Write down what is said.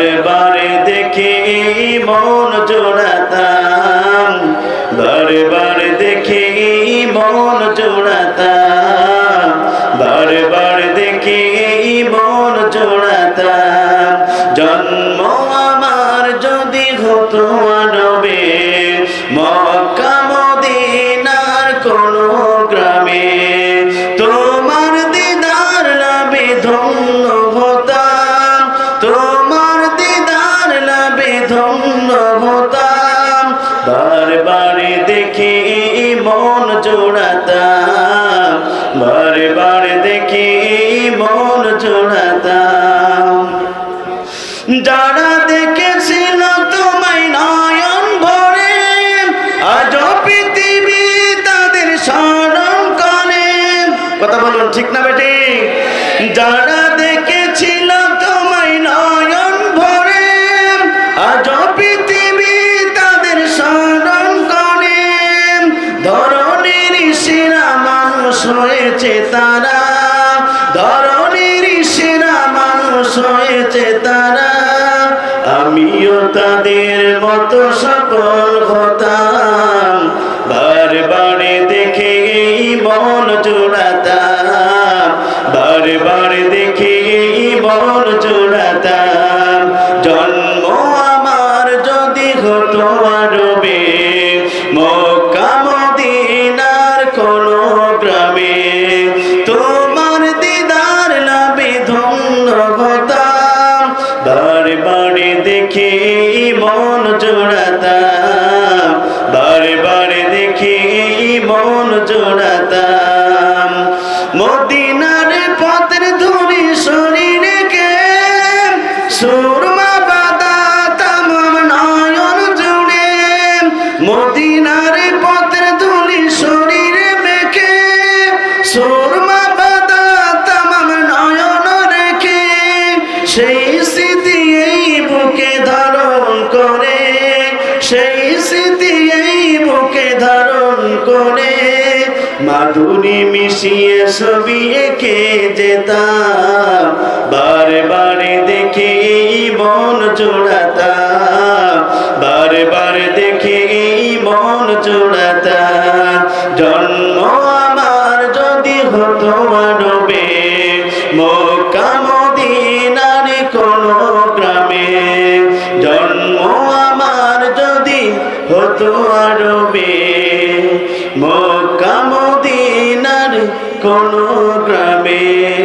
বারে বারে দেখে মন জোড়াতাম। বারে বারে দেখে মন জোড়াতাম। বারে বারে দেখে মন জোড়াতাম। হতাম বারবারে দেখে মন জোড়াতাম। বারবার দেখে মন জোড়াতাম। যারা দেখেছিল তোমায় নয়ন ভরে আজ পৃথিবী তাদের স্মরণ করে। কথা বলুন, ঠিক না বেটি? যারা মানুষ হয়েছে তারা। ধরনের সেরা মানুষ হয়েছে তারা। আমিও তাদের মতো সফল হতাম। বারে বারে দেখে এই মন জোড়াতাম। বারে বারে দেখে এই মন জোড়াতাম। জন্ম আমার যদি হতো আরবে মক্কা তোমার দিদার লাভে ধন্য হতাম বারে বারে দেখে মন জোড়াতাম। বারে বারে দেখে মন জোড়াতাম। মদিনার পথের ধরে শরীরে কে ধারণ করে, সেই স্মৃতি এই বুকে ধারণ করে। মাধুরী মিশিয়ে ছবি এঁকে যেতাম বারে বারে দেখে এই মন জোড়াতাম বারে বারে দেখে এই মন জোড়াতাম। জন্ম আমার যদি হতো আরবে হতো আরবে মক্কা মদিনার কোন গ্রামে